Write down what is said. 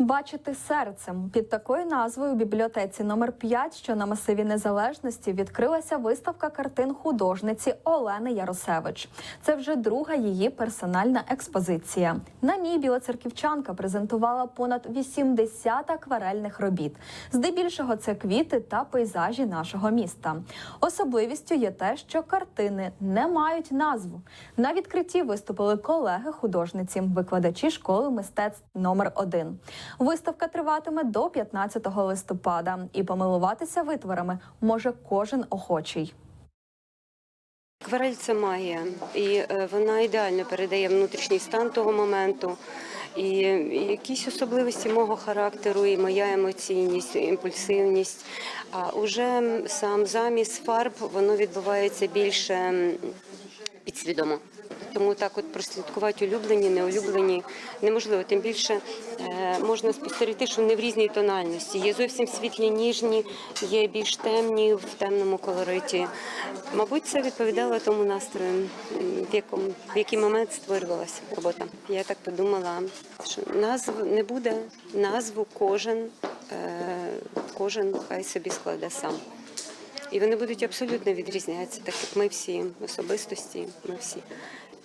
Бачити серцем під такою назвою бібліотеці номер 5, що на масиві незалежності, відкрилася виставка картин художниці Олени Яросевич. Це вже друга її персональна експозиція. На ній білоцерківчанка презентувала понад 80 акварельних робіт. Здебільшого це квіти та пейзажі нашого міста. Особливістю є те, що картини не мають назву. На відкритті виступили колеги художниці, викладачі школи мистецтв номер 1 Виставка триватиме до 15 листопада, і помилуватися витворами може кожен охочий. Акварель це магія, і е, вона ідеально передає внутрішній стан того моменту, і якісь особливості мого характеру, і моя емоційність, імпульсивність. А уже сам заміс фарб воно відбувається більше підсвідомо. Тому так от прослідкувати улюблені, неулюблені неможливо. Тим більше е, можна спостерігти, що вони в різній тональності. Є зовсім світлі, ніжні, є більш темні в темному колориті. Мабуть, це відповідало тому настрою, в якому в який момент створювалася робота. Я так подумала, що назв не буде, назву кожен, е, кожен хай собі складе сам. І вони будуть абсолютно відрізнятися, так як ми всі особистості, ми всі